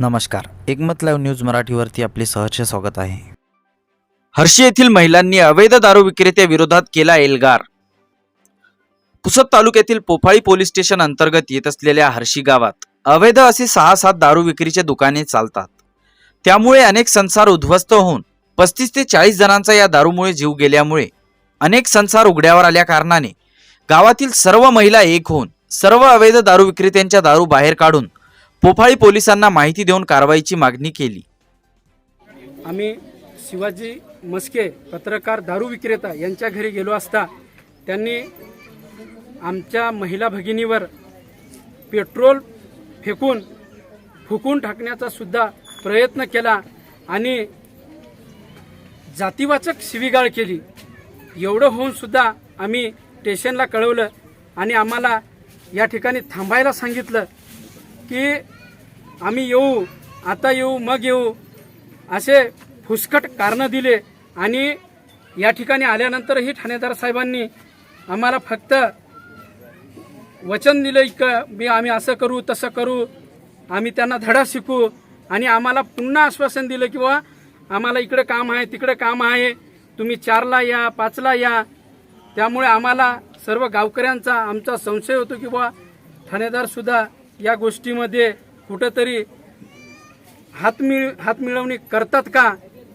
नमस्कार. एकमत live news मराठीवरती आपले सहर्ष स्वागत आहे. हर्षी येथील महिलांनी अवैध दारू विक्रेत्या विरोधात केला एल्गार. पुसद तालुक्यातील पोफाळी पोलीस स्टेशन अंतर्गत येत असलेल्या हर्षी गावात अवैध असे सहा सात दारू विक्रीचे दुकाने चालतात. त्यामुळे अनेक संसार उद्ध्वस्त होऊन पस्तीस ते चाळीस जणांचा या दारूमुळे जीव गेल्यामुळे अनेक संसार उघड्यावर आल्या कारणाने गावातील सर्व महिला एक होऊन सर्व अवैध दारू विक्रेत्यांच्या दारू बाहेर काढून पोफाळी पोलिसांना माहिती देऊन कारवाईची मागणी केली. आम्ही शिवाजी मस्के पत्रकार दारू विक्रेता यांच्या घरी गेलो असता त्यांनी आमच्या महिला भगिनीवर पेट्रोल फेकून फुकून टाकण्याचा सुद्धा प्रयत्न केला आणि जातीवाचक शिवीगाळ केली. एवढं होऊन सुद्धा आम्ही स्टेशनला कळवलं आणि आम्हाला या ठिकाणी थांबायला सांगितलं. की आम्ही येऊ आता येऊ मग येऊ असे फुसकट कारणं दिले. आणि या ठिकाणी आल्यानंतरही ठाणेदार साहेबांनी आम्हाला फक्त वचन दिलं की मी आम्ही असं करू तसं करू आम्ही त्यांना धडा शिकू आणि आम्हाला पुन्हा आश्वासन दिलं की बुवा आम्हाला इकडं काम आहे तिकडं काम आहे तुम्ही चारला या पाचला या. त्यामुळे आम्हाला सर्व गावकऱ्यांचा आमचा संशय होतो की बुवा ठाणेदारसुद्धा या गोष्टीमध्ये कुठंतरी हात मिळ हात मिळवणी करतात का?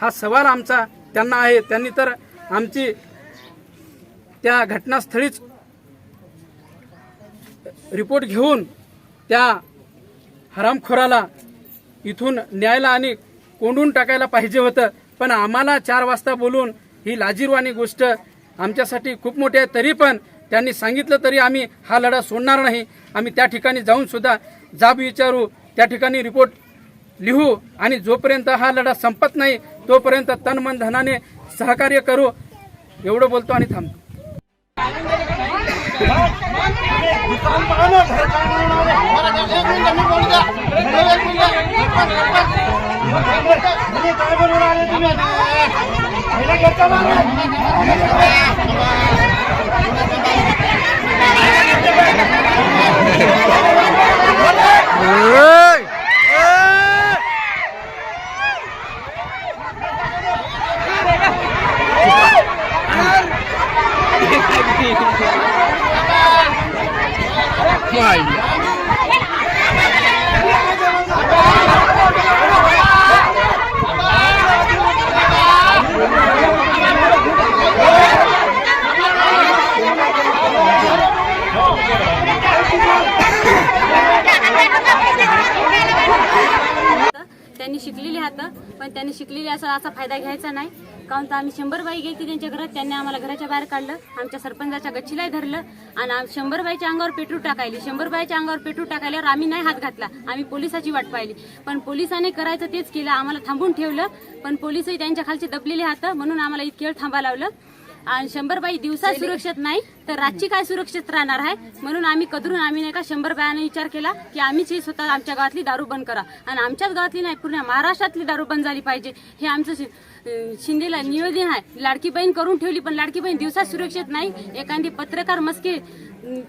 हा सवाल आमचा त्यांना आहे. त्यांनी तर आमची त्या घटनास्थळीच रिपोर्ट घेऊन त्या हरामखोराला इथून न्यायला आणि कोंडून टाकायला पाहिजे होतं. पण आम्हाला चार वाजता बोलून ही लाजीरवाणी गोष्ट आमच्यासाठी खूप मोठी आहे. तरी पण त्यांनी सांगितलं तरी आम्ही हा लढा सोडणार नाही. आम्ही त्या ठिकाणी जाऊनसुद्धा जाब विचारू त्या ठिकाणी रिपोर्ट लिहू आणि जोपर्यंत हा लढा संपत नाही तोपर्यंत तन मन धनाने सहकार्य करू. एवढं बोलतो आणि थांबतो. Mày त्यांनी शिकलेली हातं पण त्यांनी शिकलेली असा असा फायदा घ्यायचा नाही. काऊन तर आम्ही शंभर बाई गेली त्यांच्या घरात त्यांनी आम्हाला घराच्या बाहेर काढलं आमच्या सरपंचाच्या गच्चीलाही धरलं आणि शंभर बाईच्या अंगावर पेट्रोल टाकायली. शंभर बाईच्या अंगावर पेट्रोल टाकायल्यावर आम्ही नाही हात घातला आम्ही पोलिसाची वाट पाहिली. पण पोलिसाने करायचं तेच केलं आम्हाला थांबून ठेवलं पण पोलिसही त्यांच्या खालचे दबलेले हात म्हणून आम्हाला इतके वेळ थांबा लावलं. आणि शंभर बाई दिवसा सुरक्षित नाही तर रातची काय सुरक्षित राहणार आहे? म्हणून आम्ही कदरून आम्ही नाही का शंभर बायाने विचार केला की आम्हीच ही स्वतः आमच्या गावातली दारू बंद करा. आणि आमच्याच गावातली नाही पूर्ण महाराष्ट्रातली दारू बंद झाली पाहिजे. हे आमचं शिंदेला नियोजन आहे. लाडकी बहीण करून ठेवली पण लाडकी बहीण दिवसा सुरक्षित नाही. एखादी पत्रकार मस्के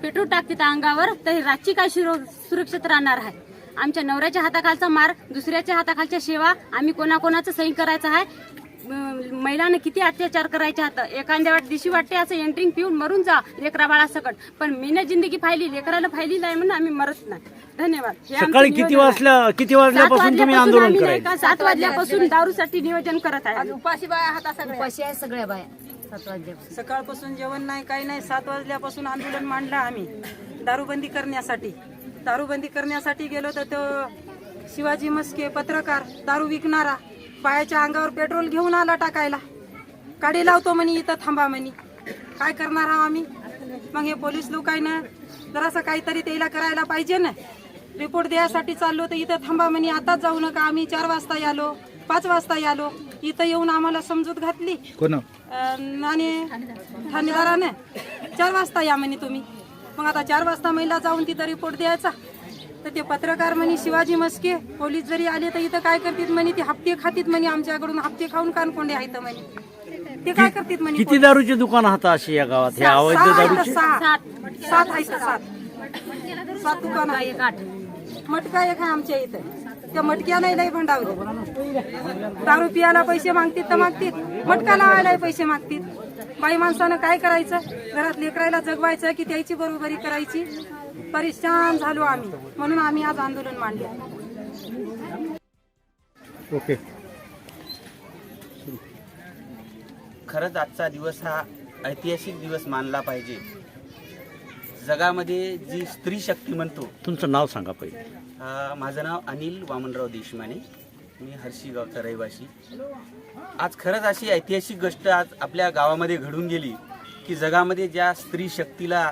पेट्रोल टाकते त्या अंगावर तर रातची काय सुर- सुरक्षित राहणार आहे? आमच्या नवऱ्याच्या हाताखालचा मार दुसऱ्याच्या हाताखालच्या सेवा आम्ही कोणाकोणाचं सही करायचं आहे? महिलांना किती अत्याचार करायचे हात एखाद्या वाट दिवशी वाटते असं एंट्रिंग पिऊन मरून जा लेकरा बाळा सकट पण मीनं जिंदगी फायली लेकराला फायली नाही म्हणून आम्ही मरत नाही. धन्यवाद. हे आमचं सकाळी किती नियोजन आहे. वाजल्या किती सात वाजल्यापासून तुम्ही वाजल्यापासून आंदोलन आम्ही नाही करायचं? का? सात वाजल्यापासून दारूसाठी नियोजन करत आहे. उपाशी आहे सगळ्या बाया. सात वाजल्यापासून. सकाळपासून जेवण नाही काही नाही. सात वाजल्यापासून आंदोलन मांडलं आम्ही. दारूबंदी करण्यासाठी. दारूबंदी करण्यासाठी गेलो तर तो शिवाजी मस्के पत्रकार दारू विकणारा पायाच्या अंगावर पेट्रोल घेऊन आला टाकायला. काडी लावतो म्हणे इथं थांबा म्हणे. काय करणार आहोत आम्ही? मग हे पोलीस लोक आहे ना जरासं काहीतरी त्याला करायला पाहिजे ना. रिपोर्ट द्यायसाठी चाललो तर इथं थांबा म्हणे आताच जाऊ नका. आम्ही चार वाजता यालो पाच वाजता यालो इथं येऊन आम्हाला समजूत घातली. कोण? आणि ठाणेदाराने. चार वाजता या म्हणे तुम्ही. मग आता चार वाजता महिला जाऊन तिथं रिपोर्ट द्यायचा. तर ते पत्रकार म्हणे शिवाजी मस्के पोलीस जरी आले तर इथं काय करतील म्हणे? ते हप्ते खातीत म्हणे आमच्याकडून हप्ते खाऊन कानकोंडे आहेत म्हणे. ते काय करतील म्हणे किती दारूची दुकान आहेत अशी या गावात? हे अवैध दारूची? सहा सात. आहेत सात. सात दुकान आहे मटका एक आहे आमच्या इथं. त्या मटक्या नाही नाही भंडावले. दारू पियाला पैसे मागतील तर मागतील. मटका लावायला पैसे मागतील. बाई माणसानं काय करायचं? घरात लेकरायला जगवायचं की त्याची बरोबरी करायची? परेशान झालो आम्ही. म्हणून आम्ही आज आंदोलन मांडले खरंच आजचा दिवस हा ऐतिहासिक दिवस मानला पाहिजे. जगामध्ये जी स्त्री शक्ती म्हणतो तुमचं नाव सांगा पहिले. माझं नाव अनिल वामनराव देशमाने. मी हर्षी गावचा रहिवासी. आज खरंच अशी ऐतिहासिक गोष्ट आज आपल्या गावामध्ये घडून गेली की जगामध्ये ज्या स्त्री शक्तीला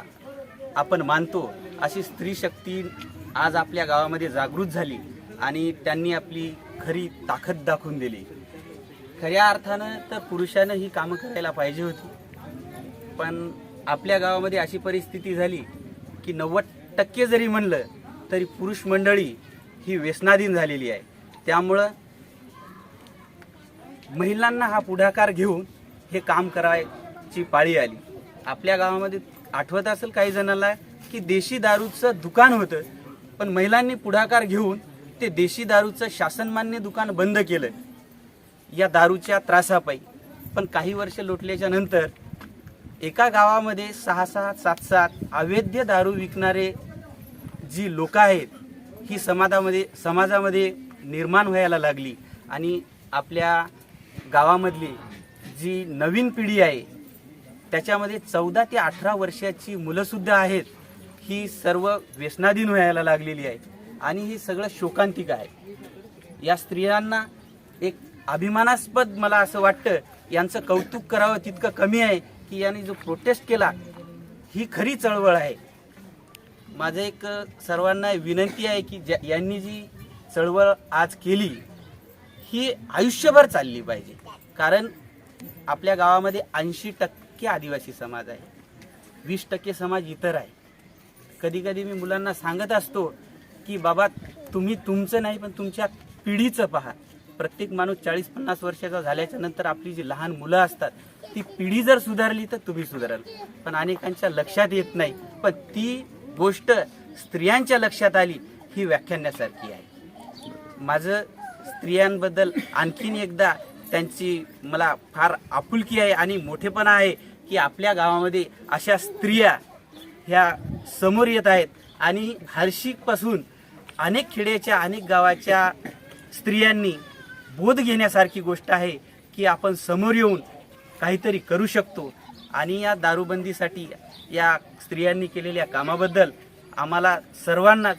आपण मानतो अशी स्त्री शक्ती आज आपल्या गावामध्ये जागृत झाली आणि त्यांनी आपली खरी ताकद दाखवून दिली. खऱ्या अर्थानं तर पुरुषानं ही कामं करायला पाहिजे होती. पण आपल्या गावामध्ये अशी परिस्थिती झाली की नव्वद टक्के जरी म्हणलं तरी पुरुष मंडळी ही व्यसनाधीन झालेली आहे. त्यामुळं महिलांना हा पुढाकार घेऊन हे काम करायची पाळी आली. आपल्या गावामध्ये आठवत असेल काही जणांना की देशी दारूचं दुकान होतं पण महिलांनी पुढाकार घेऊन ते देशी दारूचं शासनमान्य दुकान बंद केलं. या दारूच्या त्रासापायी. पण काही वर्ष लोटल्याच्या नंतर एका गावामध्ये सहा सहा सात सात अवैध दारू विकणारे जी लोकं आहेत ही समाजामध्ये समाजामध्ये निर्माण व्हायला लागली. आणि आपल्या गावामधली जी नवीन पिढी आहे त्याच्यामध्ये चौदा ते अठरा वर्षाची मुलंसुद्धा आहेत. ही सर्व व्यसनाधीन व्हायला लागलेली आहे. आणि ही सगळं शोकांतिक आहे. या स्त्रियांना एक अभिमानास्पद मला असं वाटतं यांचं कौतुक करावं तितकं कमी आहे की यांनी जो प्रोटेस्ट केला ही खरी चळवळ आहे. माझं एक सर्वांना विनंती आहे की ज्या यांनी जी चळवळ आज केली ही आयुष्यभर चालली पाहिजे. कारण आपल्या गावामध्ये ऐंशी टक्के आदिवासी समाज आहे. वीस टक्के समाज इतर आहे. कधी कधी मी मुलांना सांगत असतो की बाबा तुम्ही तुमचं नाही पण तुमच्या पिढीचं पहा. प्रत्येक माणूस चाळीस पन्नास वर्षाचा झाल्याच्यानंतर आपली जी लहान मुलं असतात ती पिढी जर सुधारली तर तुम्ही सुधाराल. पण अनेकांच्या लक्षात येत नाही. पण ती गोष्ट स्त्रियांच्या लक्षात आली ही व्याख्यानासारखी आहे. माझं स्त्रियांबद्दल आणखीन एकदा त्यांची मला फार आपुलकी आहे आणि मोठेपणा आहे की आपल्या गावामध्ये अशा स्त्रिया ह्या समोर येत आहेत. आणि हर्षिकपासून अनेक खेड्याच्या अनेक गावाच्या स्त्रियांनी बोध घेण्यासारखी गोष्ट आहे की आपण समोर येऊन काहीतरी करू शकतो. आणि या दारूबंदीसाठी या स्त्रियांनी केलेल्या कामाबद्दल आम्हाला सर्वांना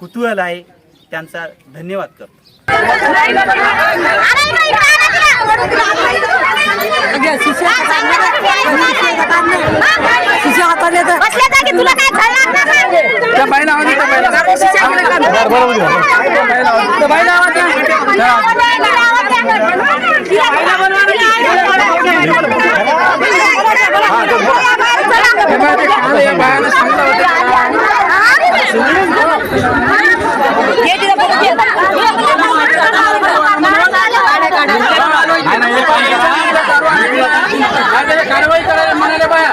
कुतूहल आहे. त्यांचा धन्यवाद करतो. त्या बाईला आवाज येतो बाईला. त्या बाईला आवाज द्या. बाई, ते खाली या बायाला सांगितलं होतं. नाही, नाही, हे बाई, काय त्याला कारवाई करायला म्हणाले बाया